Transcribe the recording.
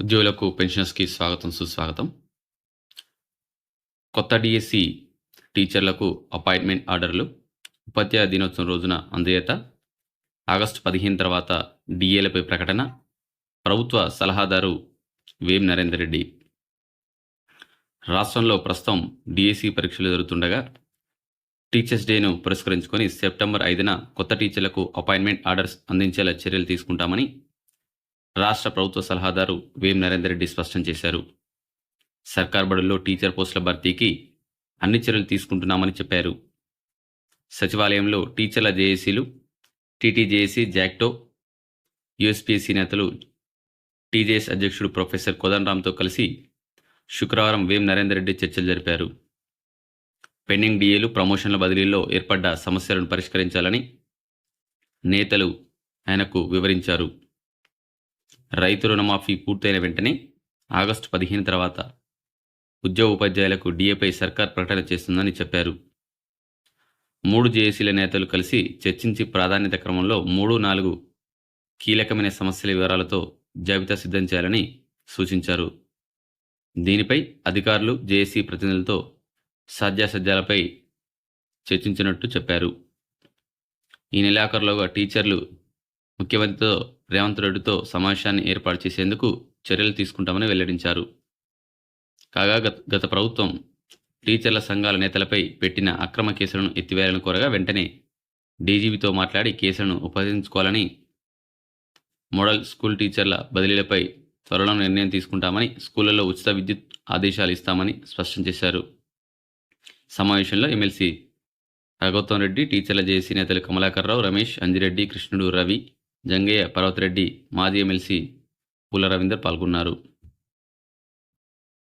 ఉద్యోగులకు పెన్షనర్స్కి స్వాగతం సుస్వాగతం. కొత్త డిఎస్సి టీచర్లకు అపాయింట్మెంట్ ఆర్డర్లు. ఉపాధ్యాయ దినోత్సవం రోజున అందజేత ఆగస్టు పదిహేను తర్వాత డిఏలపై ప్రకటన. ప్రభుత్వ సలహాదారు వేం నరేందర్ రెడ్డి. రాష్ట్రంలో ప్రస్తుతం డిఎస్సి పరీక్షలు జరుగుతుండగా టీచర్స్ డేను పురస్కరించుకొని సెప్టెంబర్ ఐదున కొత్త టీచర్లకు అపాయింట్మెంట్ ఆర్డర్స్ అందించేలా చర్యలు తీసుకుంటామని రాష్ట్ర ప్రభుత్వ సలహాదారు వేం నరేందర్ రెడ్డి స్పష్టం చేశారు. సర్కార్ బడుల్లో టీచర్ పోస్టుల భర్తీకి అన్ని చర్యలు తీసుకుంటున్నామని చెప్పారు. సచివాలయంలో టీచర్ల జేఏసీలు టీటీజేఏసీ జాక్టో యుఎస్పిఎస్సి నేతలు టీజేఎస్ అధ్యక్షుడు ప్రొఫెసర్ కోదండరామ్తో కలిసి శుక్రవారం వేం నరేందర్ రెడ్డి చర్చలు జరిపారు. పెండింగ్ డిఏలు ప్రమోషన్ల బదిలీలో ఏర్పడ్డ సమస్యలను పరిష్కరించాలని నేతలు ఆయనకు వివరించారు. రైతు రుణమాఫీ పూర్తయిన వెంటనే ఆగస్టు పదిహేను తర్వాత ఉద్యోగ ఉపాధ్యాయులకు డిఏపై సర్కార్ ప్రకటన చేస్తుందని చెప్పారు. మూడు జేఏసీల నేతలు కలిసి చర్చించి ప్రాధాన్యత క్రమంలో మూడు నాలుగు కీలకమైన సమస్యల వివరాలతో జాబితా సిద్ధం చేయాలని సూచించారు. దీనిపై అధికారులు జేఏసీ ప్రతినిధులతో సాధ్యాసాధ్యాలపై చర్చించినట్టు చెప్పారు. ఈ నెలాఖరులోగా టీచర్లు ముఖ్యమంత్రితో రేవంత్ రెడ్డితో సమావేశాన్ని ఏర్పాటు చేసేందుకు చర్యలు తీసుకుంటామని వెల్లడించారు. కాగా గత గత ప్రభుత్వం టీచర్ల సంఘాల నేతలపై పెట్టిన అక్రమ కేసులను ఎత్తివేయాలని కోరగా వెంటనే డీజీబీతో మాట్లాడి కేసులను ఉపయోగించుకోవాలని మోడల్ స్కూల్ టీచర్ల బదిలీలపై త్వరలో నిర్ణయం తీసుకుంటామని స్కూళ్ళలో ఉచిత విద్యుత్ ఆదేశాలు ఇస్తామని స్పష్టం చేశారు. సమావేశంలో ఎమ్మెల్సీ రఘోత్తం రెడ్డి టీచర్ల జేసీ నేతలు కమలాకర్రావు రమేష్ అంజిరెడ్డి కృష్ణుడు రవి జంగయ్య పర్వతరెడ్డి మాజీ ఎమ్మెల్సీ పూల రవీందర్ పాల్గొన్నారు.